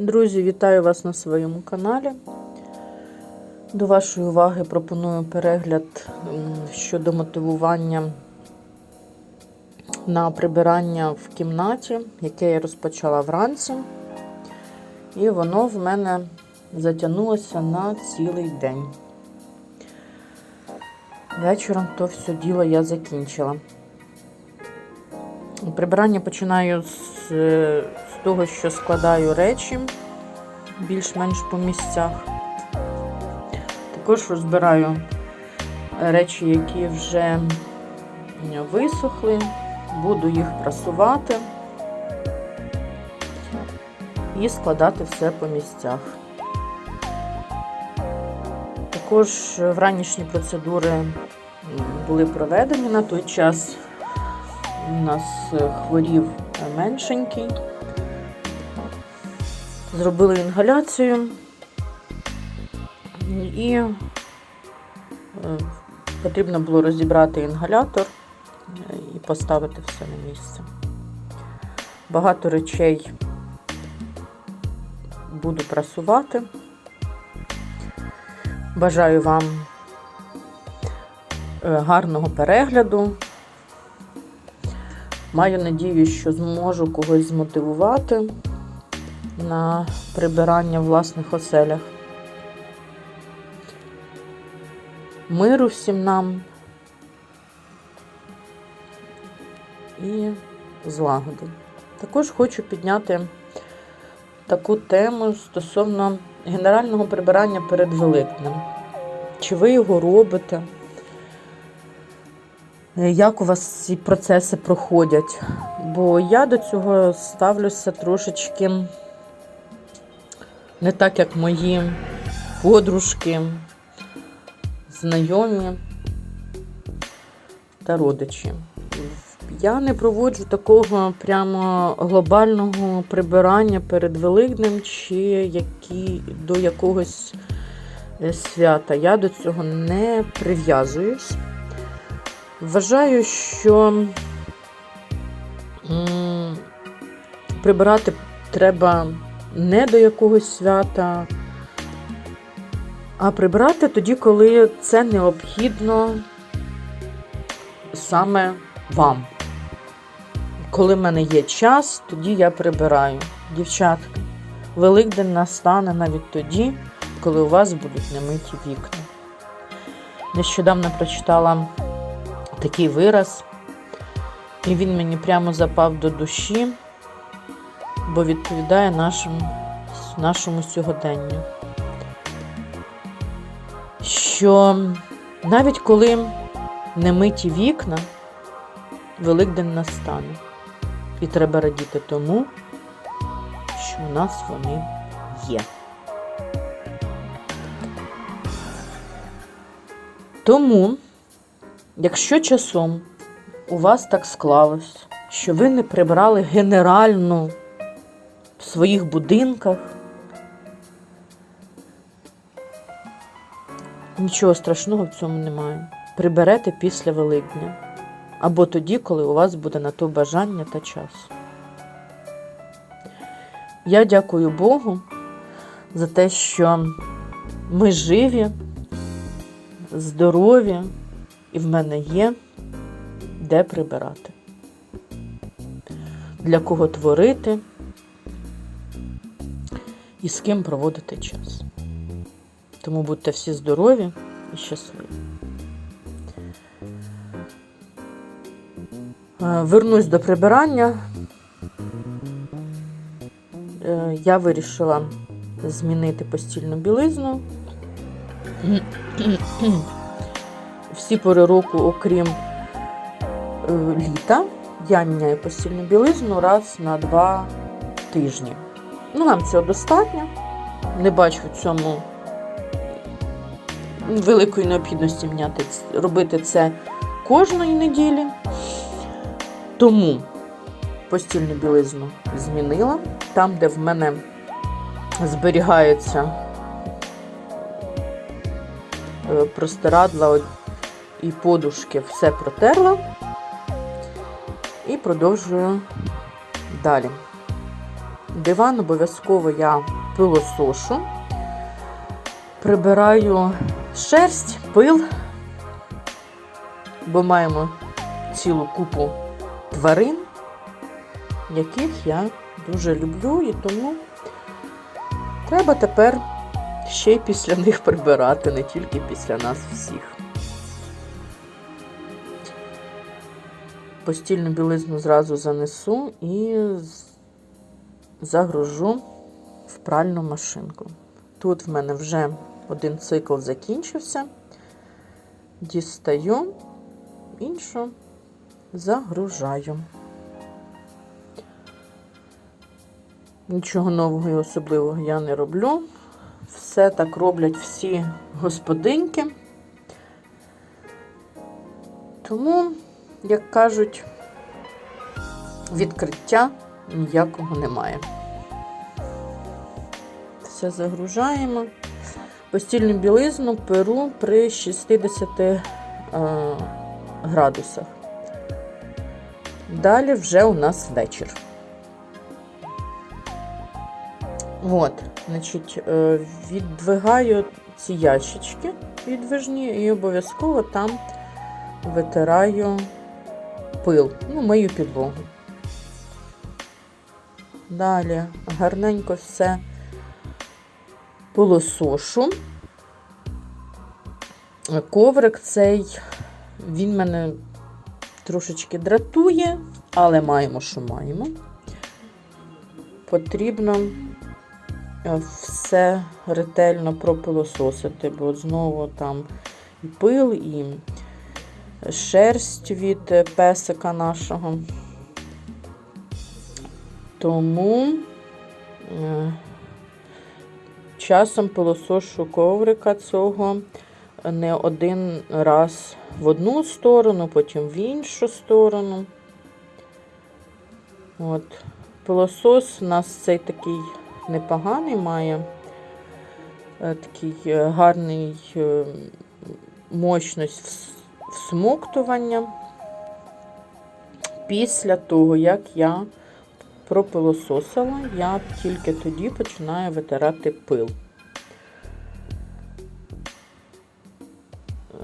Друзі, вітаю вас на своєму каналі. До вашої уваги пропоную перегляд щодо мотивування на прибирання в кімнаті, яке я розпочала вранці. І воно в мене затягнулося на цілий день. Вечором то все діло я закінчила. Прибирання починаю е, з того, що складаю речі більш-менш по місцях. Також розбираю речі, які вже висохли, буду їх прасувати і складати все по місцях. Також вранішні процедури були проведені на той час. У нас хворів меншенький. Зробили інгаляцію і е, потрібно було розібрати інгалятор і поставити все на місце. Багато речей буду прасувати. Бажаю вам е, гарного перегляду. Маю надію, що зможу когось змотивувати на прибирання в власних оселях. Миру всім нам і злагоди. Також хочу підняти таку тему стосовно генерального прибирання перед Великднем. Чи ви його робите? Як у вас ці процеси проходять? Бо я до цього ставлюся трошечки не так, як мої подружки, знайомі та родичі. Я не проводжу такого прямо глобального прибирання перед Великднем чи які, до якогось е, свята. Я до цього не прив'язуюсь. Вважаю, що прибирати треба не до якогось свята, а прибирати тоді, коли це необхідно саме вам. Коли в мене є час, тоді я прибираю. Дівчатка, Великдень настане навіть тоді, коли у вас будуть немиті вікна. Нещодавно прочитала такий вираз, і він мені прямо запав до душі, бо відповідає нашому, нашому сьогоденню. Що навіть коли не миті вікна, Великдень настане. І треба радіти тому, що у нас вони є. Тому, якщо часом у вас так склалось, що ви не прибрали генерально в своїх будинках, нічого страшного в цьому немає. Приберете після Великдня або тоді, коли у вас буде на то бажання та час. Я дякую Богу за те, що ми живі, здорові, і в мене є де прибирати, для кого творити і з ким проводити час. Тому будьте всі здорові і щасливі. Е, Вернусь до прибирання. Е, Я вирішила змінити постільну білизну. Всі пори року, окрім е, літа, я міняю постільну білизну раз на два тижні. Ну, нам цього достатньо. Не бачу в цьому великої необхідності міняти, робити це кожної неділі. Тому постільну білизну змінила. Там, де в мене зберігається е, простирадла і подушки, все протерла. І продовжую далі. Диван обов'язково я пилосошу, прибираю шерсть, пил, бо маємо цілу купу тварин, яких я дуже люблю, і тому треба тепер ще й після них прибирати, не тільки після нас всіх. Постільну білизну зразу занесу і загружу в пральну машинку. Тут в мене вже один цикл закінчився. Дістаю, іншу загружаю. Нічого нового і особливого я не роблю. Все так роблять всі господинки. Тому, як кажуть, відкриття ніякого немає. Все загружаємо. Постільну білизну перу при 60 е, градусах. Далі вже у нас вечір. От, значить, е, віддвигаю ці ящички відвижні і обов'язково там витираю пил, ну, мию підлогу. Далі гарненько все полосошу. Коврик цей, він мене трошечки дратує, але маємо, що маємо. Потрібно е, все ретельно пропилососити, бо знову там і пил, і шерсть від песика нашого. Тому е, часом пилосошу коврика цього не один раз в одну сторону, потім в іншу сторону. От. Пилосос у нас цей такий непоганий має, е, такий е, гарний мощність вс- всмоктування. Після того, як я пропилососила, я тільки тоді починаю витирати пил.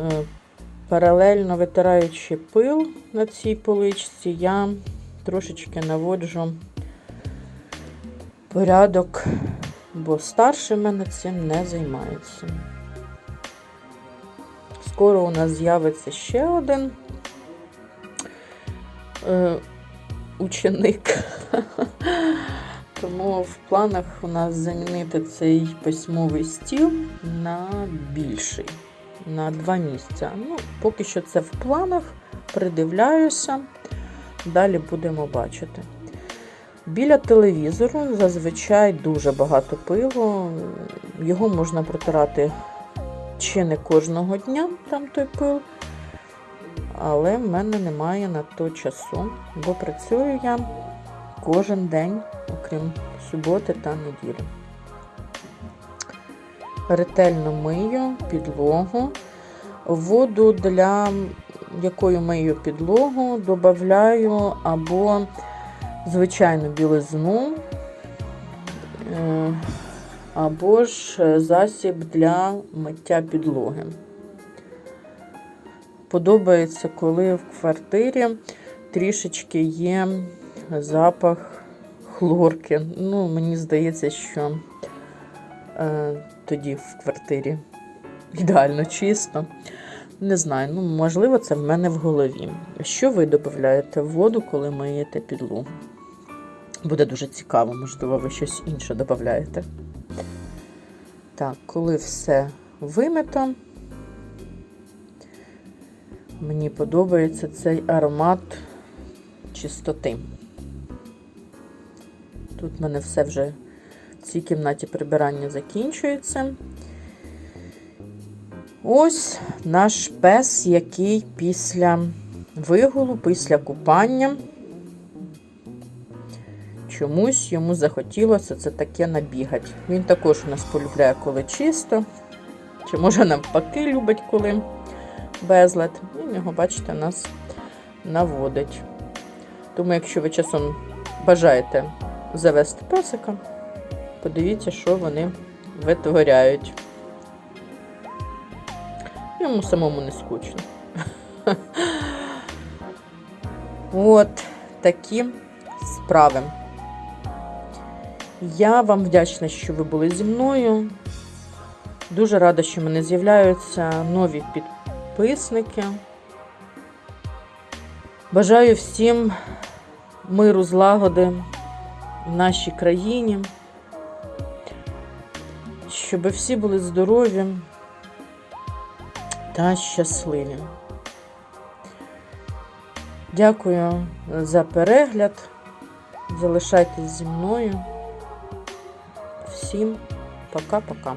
Е, Паралельно витираючи пил на цій поличці, я трошечки наводжу порядок, бо старший мене цим не займається. Скоро у нас з'явиться ще один е, ученик. Тому в планах у нас замінити цей письмовий стіл на більший, на два місця. Ну, поки що це в планах, придивляюся, далі будемо бачити. Біля телевізору зазвичай дуже багато пилу. Його можна протирати чи не кожного дня, там той пил. Але в мене немає на то часу, бо працюю я кожен день, окрім суботи та неділі. Ретельно мию підлогу. Воду, для якою мию підлогу, додаю або звичайну білизну, е, або ж засіб для миття підлоги. Подобається, коли в квартирі трішечки є запах хлорки. Ну, мені здається, що е, тоді в квартирі ідеально чисто. Не знаю, ну можливо, це в мене в голові. Що ви додаєте в воду, коли миєте підлогу? Буде дуже цікаво, можливо, ви щось інше додаєте. Так, коли все вимито, мені подобається цей аромат чистоти. Тут в мене все вже в цій кімнаті прибирання закінчується. Ось наш пес, який після вигулу, після купання. Чомусь йому захотілося це таке набігати. Він також у нас полюбляє, коли чисто. Чи може навпаки любить, коли безлад. Він його, бачите, нас наводить. Тому, якщо ви часом бажаєте завести песика. Подивіться, що вони витворяють. Йому самому не скучно. От такі справи. Я вам вдячна, що ви були зі мною. Дуже рада, що мене з'являються нові підписники. Бажаю всім миру, злагоди в нашій країні, щоб всі були здорові та щасливі. Дякую за перегляд. Залишайтесь зі мною. Всім пока-пока.